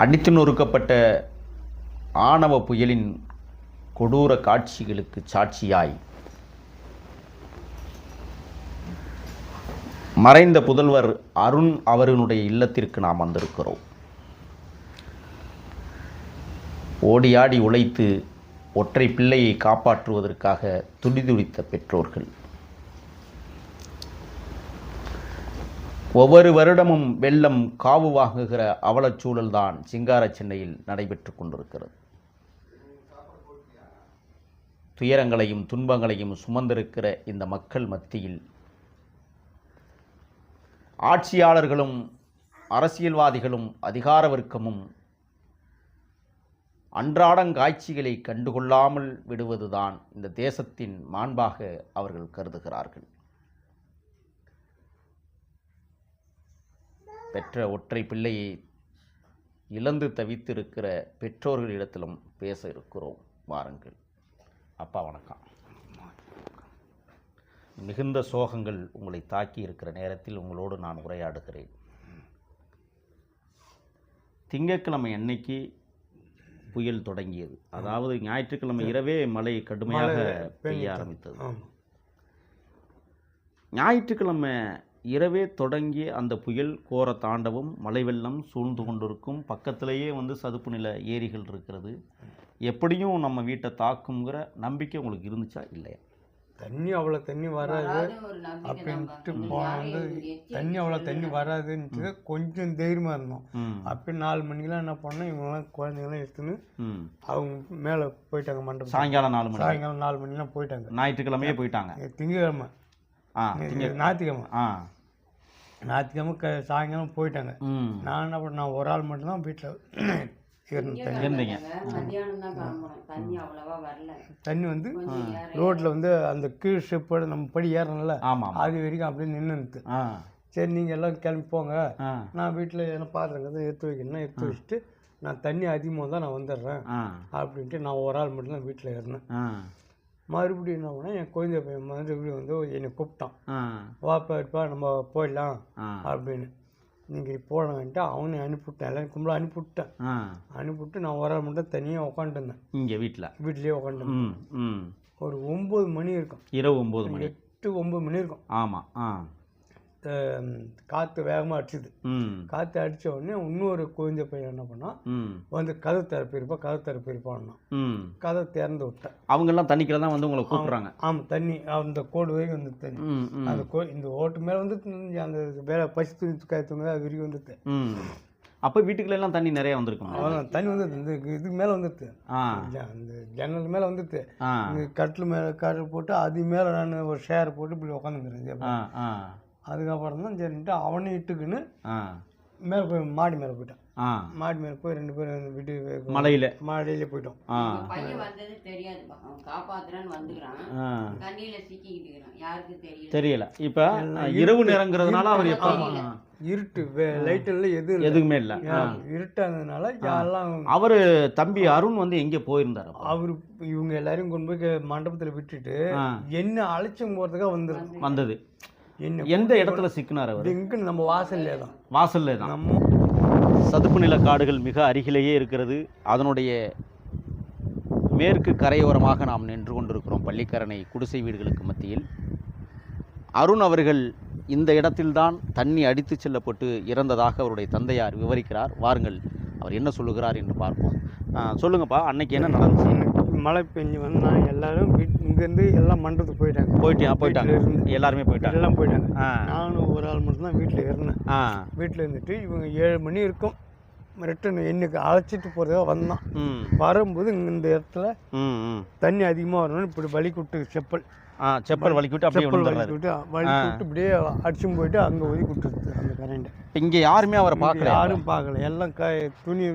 அடித்து நொறுக்கப்பட்ட ஆணவ புயலின் கொடூர காட்சிகளுக்கு சாட்சியாய் மறைந்த புதல்வர் அருண் அவர்களுடைய இல்லத்திற்கு நாம் வந்திருக்கிறோம். ஓடியாடி உழைத்து ஒற்றை பிள்ளையை காப்பாற்றுவதற்காக துடிதுடித்த பெற்றோர்கள். ஒவ்வொரு வருடமும் வெள்ளம் காவு வாங்குகிற அவலச் சிங்கார சென்னையில் நடைபெற்று கொண்டிருக்கிறது. துயரங்களையும் துன்பங்களையும் சுமந்திருக்கிற இந்த மக்கள் மத்தியில் ஆட்சியாளர்களும் அரசியல்வாதிகளும் அதிகார வர்க்கமும் அன்றாடங்காட்சிகளை கண்டுகொள்ளாமல் விடுவதுதான் இந்த தேசத்தின் மாண்பாக அவர்கள் கருதுகிறார்கள். பெற்ற ஒற்றை பிள்ளையை இழந்து தவித்திருக்கிற பெற்றோர்களிடத்திலும் பேச இருக்கிறோம். வாருங்கள். அப்பா வணக்கம். மிகுந்த சோகங்கள் உங்களை தாக்கி இருக்கிற நேரத்தில் உங்களோடு நான் உரையாடுகிறேன். திங்கட்கிழமை அன்னைக்கு புயல் தொடங்கியது. அதாவது ஞாயிற்றுக்கிழமை இரவே மழை கடுமையாக பெய்ய ஆரம்பித்தது. ஞாயிற்றுக்கிழமை இரவே தொடங்கிய அந்த புயல் கோர தாண்டவும் மழை வெள்ளம் சூழ்ந்து கொண்டிருக்கும். பக்கத்திலேயே வந்து சதுப்பு நில ஏரிகள் இருக்கிறது. எப்படியும் நம்ம வீட்டை தாக்குங்கிற நம்பிக்கை உங்களுக்கு இருந்துச்சா? இல்லையா? தண்ணி அவ்வளோ தண்ணி வராது. அப்படின்ட்டு தான்ப்பா. போன யாரையும் வந்து எச்சரிக்கை தண்ணி அவ்வளோ. தண்ணி வராதுன்ட்டு கொஞ்சம் தைரியமாக இருந்தோம். ம். அப்போ நாலு மணிக்கெலாம் என்ன பண்ணோம்? இவங்கெல்லாம் குழந்தைங்களாம் எடுத்துன்னு ம். அவங்க மேலே போயிட்டாங்க மண்டபம் சாயங்காலம் நாலு மணி சாயங்காலம் நாலு மணிக்கெலாம் போயிட்டாங்க. ஞாயிற்றுக்கிழமையே போயிட்டாங்க. திங்கக்கிழமை ஆ இது திங்க ஞாயிற்றுக்கிழமை. ஆ. ஞாயிற்றுக்கிழமை க சாயங்காலம் போயிட்டாங்க. நான் என்ன பண்ண நான் ஒரு ஆள் மட்டும்தான் வீட்டில் இருந்தீங்க. மத்தியானம் தான் கிளம்பணும் தண்ணி அவ்வளவா வரல. தண்ணி வந்து ரோட்டில் வந்து அந்த கீழ் ஸ்டெப்போட நம்ம படி ஏறணும்ல. ஆமாம் அது வரைக்கும் அப்படியே நின்றுது ஆ. சரி நீங்கள் எல்லாம் கிளம்பி போங்க. நான் வீட்டில் என்ன பாத்திரம் எடுத்து வைக்கணும்னா எடுத்து வச்சுட்டு நான் தண்ணி அதிகமாக தான் நான் வந்துடுறேன் ஆ. அப்படின்ட்டு நான் ஒரு ஆள் மட்டும் தான் வீட்டில் இருந்தேன் ஆ. மறுபடியும் என்ன பண்ணேன் என் குழந்தை பையன் மறுபடியும் வந்து என்னை கூப்பிட்டான். வாப்பா எடுப்பா நம்ம போயிடலாம் அப்படின்னு. நீங்கள் போனவன்ட்டு அவனை அனுப்பிவிட்டேன். எல்லாரும் கும்பலாக அனுப்பிவிட்டேன். அனுப்பிவிட்டு நான் ஒரு ஆள் மட்டும் தனியாக உட்காந்துருந்தேன் இங்கே வீட்டில் வீட்லேயே உட்காந்துருந்தேன் ஒரு ஒம்பது மணி இருக்கும். இரவு ஒம்பது மணி. எட்டு ஒம்பது மணி இருக்கும். ஆமாம் ஆ. காற்று வேகமாக அடிச்சுது. காற்று அடித்த உடனே இன்னொரு குழந்தை பையன் என்ன பண்ணான் வந்து கதை திறப்பிருப்பா கதை திறப்பிருப்பான்னா ம். கதை திறந்து விட்டேன் அவங்கெல்லாம் தண்ணிக்கில் தான் வந்து உங்களை கூப்பிட்றாங்க. ஆமாம் தண்ணி அந்த கோடு வரைக்கும் வந்து தண்ணி. அந்த கோ இந்த ஓட்டு மேலே வந்து அந்த வேலை பசி துணி காய்த்துங்க அது வரைக்கும் வந்துட்டு அப்போ வீட்டுக்குள்ள எல்லாம் தண்ணி நிறைய வந்திருக்குமா? அவ்வளோ தண்ணி வந்து இந்த இதுக்கு மேலே வந்துட்டு ஆ. அந்த ஜன்னல் மேலே இந்த கட்டில் மேலே கட்டில் போட்டு அது மேலே நான் ஒரு ஷேர் போட்டு இப்படி ஆ. அதுக்கப்புறம் தான் சரின்ட்டு அவனை இட்டுக்குன்னு மேலே போய் மாடி மேலே போயிட்டான். ஆ. மாடி மேலே போய் ரெண்டு பேரும் வீட்டு மலையில். மாடியிலே போயிட்டோம். பையன் வந்தது காப்பாத்துறான்னு வந்துக்கிறான். தண்ணியில சிக்கிக்கிட்டு யாருக்கு தெரியல. தெரியல. இப்போ இரவு நேரங்கிறதுனால அவர் எப்போ இருட்டு லைட் இல்லை. எதுவுமே இல்லை. இருட்டானதுனால எல்லாம் அவர் தம்பி அருண் வந்து எங்கே போயிருந்தார் அப்போ? அவர் இவங்க எல்லாரையும் கொண்டு போய் மண்டபத்துல விட்டுட்டு என்ன அழைச்சும் போறதுக்காக வந்துடும் வந்தது. எந்த இடத்துல சிக்கினார் அவர்? இங்கு நம்ம வாசல்லே தான். வாசல்ல தான். நம்ம சதுப்பு நில காடுகள் மிக அருகிலேயே இருக்கிறது. அதனுடைய மேற்கு கரையோரமாக நாம் நின்று கொண்டிருக்கிறோம் பள்ளிக்கரணை குடிசை வீடுகளுக்கு மத்தியில். அருண் அவர்கள் இந்த இடத்தில்தான் தண்ணி அடித்து செல்லப்பட்டு இறந்ததாக அவருடைய தந்தையார் விவரிக்கிறார். வாருங்கள் அவர் என்ன சொல்லுகிறார் என்று பார்ப்போம். சொல்லுங்கப்பா அன்னைக்கு என்ன நடந்துச்சு? மழை பெஞ்சு வந்தா எல்லாரும் வீட் இங்கேருந்து எல்லாம் மண்டபத்துக்கு போயிட்டாங்க. போயிட்டியா? போயிட்டாங்க. எல்லாருமே போயிட்டாங்க. எல்லாம் போயிட்டாங்க. நானும் ஒரு ஆள் மட்டும் தான் வீட்டில் இருந்தேன் வீட்டில் இருந்துட்டு இவங்க ஏழு மணி இருக்கும். ரிட்டன் என்னைக்கு அழைச்சிட்டு போகிறதுக்காக வந்தான். வரும்போது இந்த இடத்துல தண்ணி அதிகமாக வரணும்னு இப்படி வலி விட்டு செப்பல் செப்பல் வலிக்கி விட்டு அப்படியே செப்பல் வலி விழுந்துடுறாரு விட்டு வலி விட்டு இப்படியே அடிச்சும் போயிட்டு அங்கே ஒதுக்கி விட்டுருது அந்த கரண்ட் இங்கே யாருமே அவரை பார்க்கல யாரும் பார்க்கல. எல்லாம் க துணி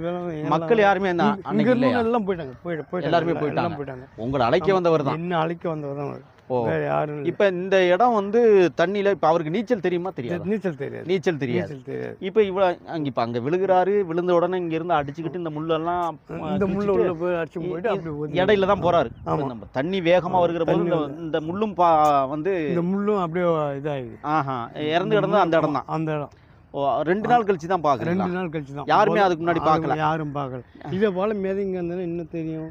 மக்கள் யாருமே எல்லாம் போயிட்டாங்க. போயிட்டு போயிட்டாங்க. எல்லாருமே போயிட்டாங்க. போயிட்டாங்க. உங்களை அழைக்க வந்தவர் தான். என்ன அழைக்க வந்தவர் தான் வேற யாரும் இல்ல. இப்போ இந்த இடம் வந்து தண்ணியில இப்போ அவருக்கு நீச்சல் தெரியுமா தெரியாது? நீச்சல் தெரியாது. நீச்சல் தெரியாது. நீச்சல் தெரியாது. இப்போ இவ்வளோ அங்கே இப்போ அங்கே விழுகிறாரு விழுந்த உடனே இங்க இருந்து அடிச்சுக்கிட்டு இந்த முள்ளெல்லாம் இந்த முள்ள உள்ள போய் அடிச்சு போயிட்டு அப்படி ஒதுங்கி- இடையில தான் போறாரு. ஆமா. நம்ம தண்ணி வேகமா வருகிற போது இந்த இந்த முள்ளும் பா வந்து இந்த முள்ளும் அப்படியே இதாகுது ஆஹா இறந்து கிடந்தது அந்த இடம் தான். அந்த இடம். ஓ ரெண்டு நாள் கழிச்சு தான் ரெண்டு நாள் கழிச்சு தான். யாருமே அதுக்கு முன்னாடி பார்க்கல யாரும் பார்க்கல இதே போல் மிதங்க இருந்தாலும் இன்னும் தெரியும்.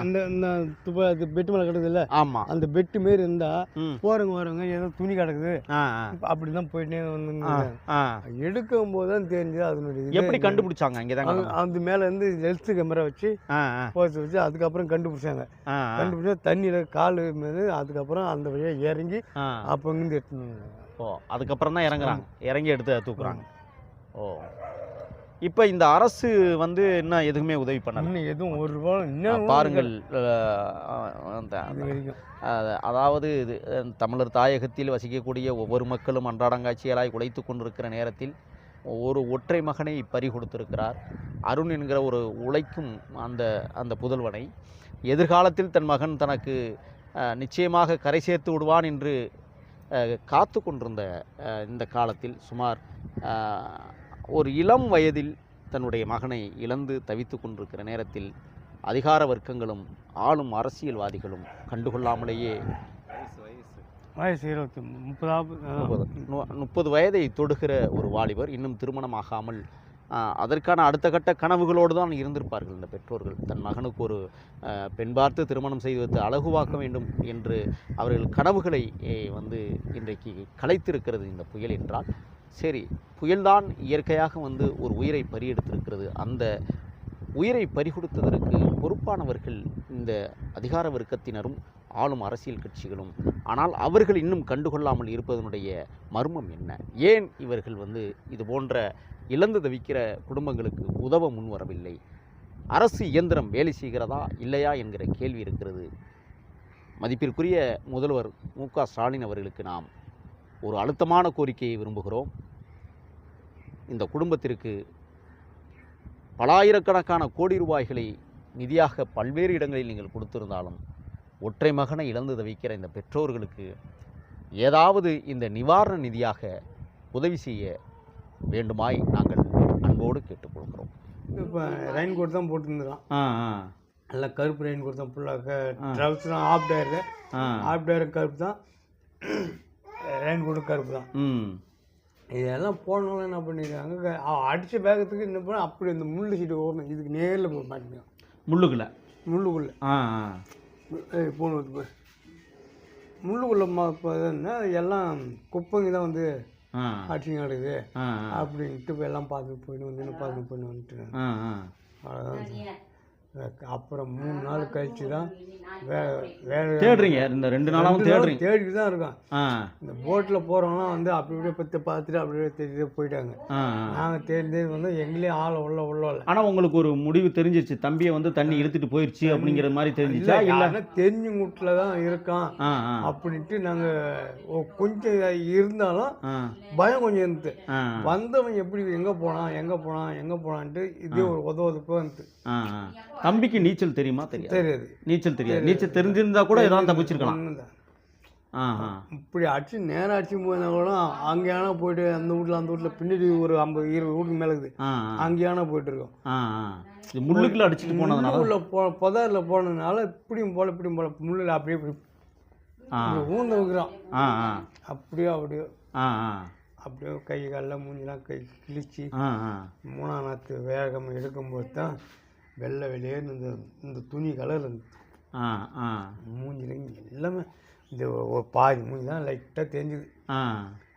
இந்த இந்த துப்ப பெட்டு மேலே கிடக்குதுல்ல ஆமாம் அந்த பெட்டு மாரி இருந்தால் ம். போகிறவங்க வரவங்க ஏதோ துணி கிடக்குது. அப்படி தான் போயிட்டே வந்து எடுக்கும் போது தான் தெரிஞ்சது அதனுடைய எப்படி கண்டுபிடிச்சாங்க? இங்கே அந்த மேலே இருந்து ஹெல்த் கேமரா வச்சு போஸ்ட் வச்சு அதுக்கப்புறம் கண்டுபிடிச்சாங்க. கண்டுபிடிச்சா தண்ணியில் கால் மீது அதுக்கப்புறம் அந்த வழியாக இறங்கி அப்போ இருந்து எடுத்துன்னு வந்தாங்க. ஓ அதுக்கப்புறம் தான் இறங்குறாங்க இறங்கி எடுத்து தூக்குறாங்க. ஓ. இப்போ இந்த அரசு வந்து இன்னும் எதுவுமே உதவி பண்ணல. எதுவும் ஒரு ரூபா இன்னும் பாருங்கள் அதாவது இது தமிழர் தாயகத்தில் வசிக்கக்கூடிய ஒவ்வொரு மக்களும் அன்றாடங்காட்சிகளாய் உழைத்து கொண்டிருக்கிற நேரத்தில் ஒரு ஒற்றை மகனை பறி கொடுத்திருக்கிறார். அருண் என்கிற ஒரு உழைக்கும் அந்த அந்த புதல்வனை. எதிர்காலத்தில் தன் மகன் தனக்கு நிச்சயமாக கரை சேர்த்து விடுவான் என்று காத்து கொண்டிருந்த இந்த காலத்தில் சுமார் ஒரு இளம் வயதில் தன்னுடைய மகனை இழந்து தவித்து கொண்டிருக்கிற நேரத்தில் அதிகார வர்க்கங்களும் ஆளும் அரசியல்வாதிகளும் கண்டுகொள்ளாமலேயே வயசு இருபத்தி முப்பதாவது முப்பது முப்பது வயதை தொடுகிற ஒரு வாலிபர் இன்னும் திருமணமாகாமல் அதற்கான அடுத்த கட்ட கனவுகளோடு தான் இருந்திருப்பார்கள் இந்த பெற்றோர்கள். தன் மகனுக்கு ஒரு பெண் பார்த்து திருமணம் செய்து வைத்து அழகுவாக்க வேண்டும் என்று அவர்கள் கனவுகளை வந்து இன்றைக்கு கலைத்திருக்கிறது இந்த புயல் என்றால். சரி புயல்தான் இயற்கையாக வந்து ஒரு உயிரை பறியெடுத்திருக்கிறது. அந்த உயிரை பறிகொடுத்ததற்கு பொறுப்பானவர்கள் இந்த அதிகார வர்க்கத்தினரும் ஆளும் அரசியல் கட்சிகளும். ஆனால் அவர்கள் இன்னும் கண்டுகொள்ளாமல் இருப்பதனுடைய மர்மம் என்ன? ஏன் இவர்கள் வந்து இது போன்ற இழந்து தவிக்கிற குடும்பங்களுக்கு உதவ முன்வரவில்லை? அரசு இயந்திரம் வேலை செய்கிறதா இல்லையா என்கிற கேள்வி இருக்கிறது. மதிப்பிற்குரிய முதல்வர் மு க ஸ்டாலின் அவர்களுக்கு நாம் ஒரு அழுத்தமான கோரிக்கையை விரும்புகிறோம். இந்த குடும்பத்திற்கு பலாயிரக்கணக்கான கோடி ரூபாய்களை நிதியாக பல்வேறு இடங்களில் நீங்கள் கொடுத்திருந்தாலும் ஒற்றை மகனை இழந்து தவிக்கிற இந்த பெற்றோர்களுக்கு ஏதாவது இந்த நிவாரண நிதியாக உதவி செய்ய வேண்டுமாய் நாங்கள் அன்போடு கேட்டுக்கொள்கிறோம் இப்போ ரெயின் கோட் தான் ஆ நல்லா கருப்பு ரெயின் கோட் தான் ஃபுல்லாக தான் ஆஃப் டயர் ஆ. ஆஃப் டயர் கருப்பு தான். ரெயின் கோட்டு கருப்பு தான் இதெல்லாம் போனவங்க என்ன பண்ணிருக்காங்க? அவன் அடித்த வேகத்துக்கு என்ன பண்ண அப்படி இந்த முள்ளு சீட்டு ஓடணும் இதுக்கு நேரில் போய் மாட்டினான் முள்ளுக்குள்ள? முள்ளுக்குள்ளே. ஆ போய். முள்ளுக்குள்ளே என்ன எல்லாம் குப்பைங்க தான் வந்து ஆ. அடிச்சுங்க நடக்குது. அப்படின்ட்டு இப்ப எல்லாம் பார்த்து போயிட்டு வந்து பார்த்து போயிட்டு வந்துட்டு அவ்வளோதான் அப்புறம் மூணு நாள் கழிச்சு தான் தேடுறீங்க இந்த ரெண்டு நாளாகவும் தேடுறீங்க? தேடிட்டு தான் இருக்கான் ஆ. இந்த போட்டில் போகிறவங்களாம் வந்து அப்படி இப்படியே பற்றி பார்த்துட்டு அப்படியே தேடிட்டு போயிட்டாங்க. நாங்கள் தேடி வந்து எங்களையும் ஆளை உள்ள உள்ள ஆனால் உங்களுக்கு ஒரு முடிவு தெரிஞ்சிருச்சு தம்பியை வந்து தண்ணி இழுத்துட்டு போயிடுச்சு அப்படிங்கிற மாதிரி தெரிஞ்சிச்சா இல்லை? தெரிஞ்ச வீட்டில் தான் இருக்கான் அப்படின்ட்டு நாங்கள் கொஞ்சம் இருந்தாலும் பயம் கொஞ்சம் இருந்துச்சு வந்தவன் எப்படி எங்கே போனான் எங்கே போனான் எங்கே போனான்ட்டு இதே ஒரு உதவுதுக்கு வந்து தம்பிக்கு நீச்சல் தெரியுமா? தெரியாது. தெரியாது. நீச்சல் தெரியாது. நீச்சல் தெரிஞ்சிருந்தா கூட ஏதாவது தப்பிச்சிருக்கலாம். இப்படி அடிச்சு நேரம் அடிச்சு போயிருந்தா கூட அங்கேயானா போயிட்டு அந்த வீட்டில் அந்த வீட்டில் பின்னாடி ஒரு ஐம்பது இருபது வீட்டுக்கு மேலே இருக்குது. அங்கேயானா போயிட்டு இருக்கோம். முள்ளுக்குள்ள அடிச்சுட்டு போனதுனால? உள்ள போ புதரில் போனதுனால இப்படியும் போல இப்படியும் போல. முள்ளில் அப்படியே இப்படி ஊந்து ஆ அப்படியே அப்படியே. அப்படியே கை காலில் மூஞ்சிலாம் கை கிழிச்சு மூணாம் நாற்று வேகம் எடுக்கும்போது தான் வெள்ளை வெளியேன்னு இந்த இந்த துணி கலர் இருந்தது. ஆ ஆ. மூஞ்சில எல்லாமே இந்த ஒரு பாதி மூஞ்சி தான் லைட்டாக தெரிஞ்சுது. ஆ.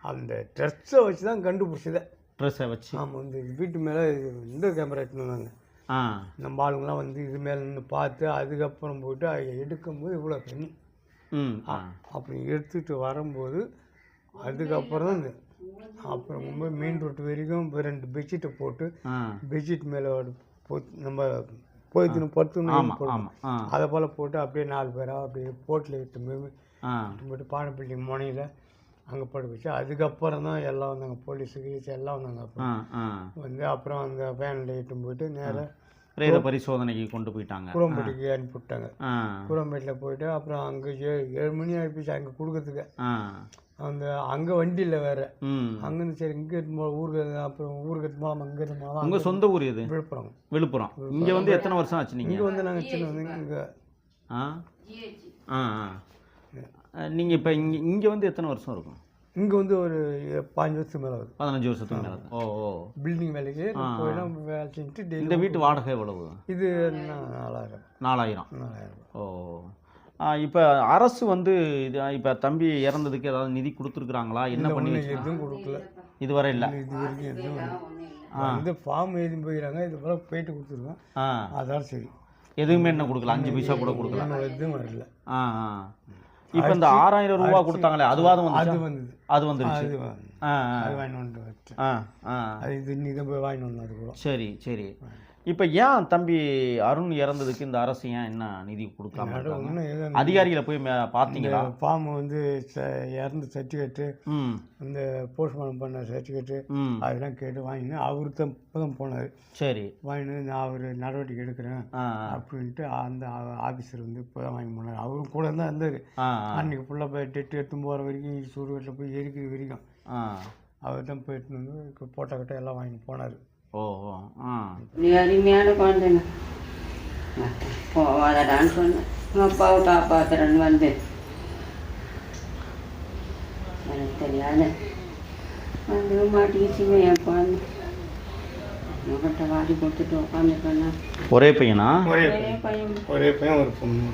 அந்த ட்ரெஸ்ஸை வச்சு தான் கண்டுபிடிச்சதே. ட்ரெஸ்ஸை வச்சு. ஆமாம் இந்த வீட்டு மேலே இந்த கேமரா எடுத்துன்னு வந்தாங்க ஆ. நம்ம ஆளுங்களாம் வந்து இது மேலே நின்று பார்த்து அதுக்கப்புறம் போயிட்டு எடுக்கும்போது இவ்வளோ தண்ணி ம் அப்படி எடுத்துகிட்டு வரும்போது அதுக்கப்புறம் தான் இந்த அப்புறம் ரொம்ப மெயின் ரோட்டு வரைக்கும் ரெண்டு பெட்ஷீட்டை போட்டு பெட்ஷீட் மேலே நம்ம ஆமாம் ஆ. அதை போல் போட்டு அப்படியே நாலு பேராக அப்படியே போட்டில் இட்டு போட்டு பானைப்பள்ளி முனையில் அங்கே படுக்க வச்சு அதுக்கப்புறம் தான் எல்லாம் வந்தாங்க. போலீஸு கீலீஸு எல்லாம் வந்தாங்க அப்புறம். வந்து அப்புறம் அந்த வேனில் இட்டு போயிட்டு நேராக பிரேத பரிசோதனைக்கு கொண்டு போயிட்டாங்க. குரம்பட்டிக்கு அனுப்பி விட்டாங்க ஆ. குரம்பேட்டில் போயிட்டு அப்புறம் அங்கே ஏழு ஏழு மணி ஆகிப்போச்சு அங்கே கொடுக்கறதுக்கு. அந்த அங்கே வண்டியில் வேறு. ம். அங்கேருந்து சரி இங்கே ஊருக்கு அப்புறம் ஊருக்கு எடுத்து போகலாம் இங்கே எடுத்து போகலாம் உங்கள் சொந்த ஊர் எது? விழுப்புரம். விழுப்புரம். இங்கே வந்து எத்தனை வருஷம் ஆச்சு இங்கே நீங்கள் வந்து நாங்கள் சின்ன வந்து இங்கே ஆ? ஆ ஆ. நீங்கள் இப்போ இங்கே இங்கே வந்து எத்தனை வருஷம் இருக்கும்? இங்கே வந்து ஒரு பாஞ்சு வருஷத்துக்கு மேலே ஆகுது பதினஞ்சு வருஷத்துக்கு மேலே ஓ ஓ. பில்டிங் வேலைக்கு போயிடும் வேலை செஞ்சுட்டு டெய்லி இந்த வீட்டு வாடகை எவ்வளவு? இது நாலாயிரம். நாலாயிரம். நாலாயிரம். ஓ. இப்போ அரசு வந்து இது இப்போ தம்பி இறந்ததுக்கு ஏதாவது நிதி கொடுத்துருக்குறாங்களா? என்ன பண்ணி எதுவும் கொடுக்கல. இதுவரை இல்லை. இது வரைக்கும் எதுவும் இல்லை. வந்து ஃபார்ம் எழுதி போயிடறாங்க. இது போல போயிட்டு கொடுத்துருக்கோம் ஆ. அதான் சரி. எதுவுமே என்ன கொடுக்கல. அஞ்சு பைசா கூட கொடுக்கல. இன்னும் எதுவும் வரல. ஆ ஆ. இப்போ இந்த ஆறாயிரம் ரூபா கொடுத்தாங்களே அதுவாதும் அது வந்து வந்தது. அது வந்துருச்சு. அது வந்து ஆ ஆ. அது வாங்கி வந்து வச்சேன் ஆ ஆ. அது இது நீ தான் போய் வாங்கி வந்தோம் அது கூட. சரி சரி. இப்போ ஏன் தம்பி அருண் இறந்ததுக்கு இந்த அரசு ஏன் என்ன நிதி கொடுக்காம அதிகாரிகளை போய் பார்த்தீங்களா? ஃபார்ம் வந்து இறந்த சர்டிஃபிகேட்டு இந்த போஸ்ட்மார்ட்டம் பண்ண சர்டிஃபிகேட்டு அதெல்லாம் கேட்டு வாங்கினேன் அவரு தான் தான் போனார். சரி. வாங்கினு நான் அவர் நடவடிக்கை எடுக்கிறேன் அப்படின்ட்டு அந்த ஆஃபீஸர் வந்து இப்போ தான் வாங்கி போனார். அவரும் கூட தான் இருந்தார். அன்றைக்கி ஃபுல்லாக போய் டெட்டு எடுத்து போகிற வரைக்கும் சுடுகாட்டில் போய் எரிக்கிற வரைக்கும். அவர் தான் போயிட்டு வந்து போட்டோ கட்டை எல்லாம் வாங்கி போனார். ஓ ஓ ஆ. நீ அருமையான குழந்தைங்க போவாதடான்னு சொன்னேன். உங்கள் அப்பாவை காப்பாத்துறேன்னு வந்து எனக்கு தெரியாது. வந்து மாட்டிக்கிச்சுங்க என் குழந்தை உங்கள்கிட்ட வாடி கொடுத்துட்டு உட்காந்துருக்கேன்னா. ஒரே பையனா? ஒரே பையன். ஒரே பையன் ஒரு பொண்ணு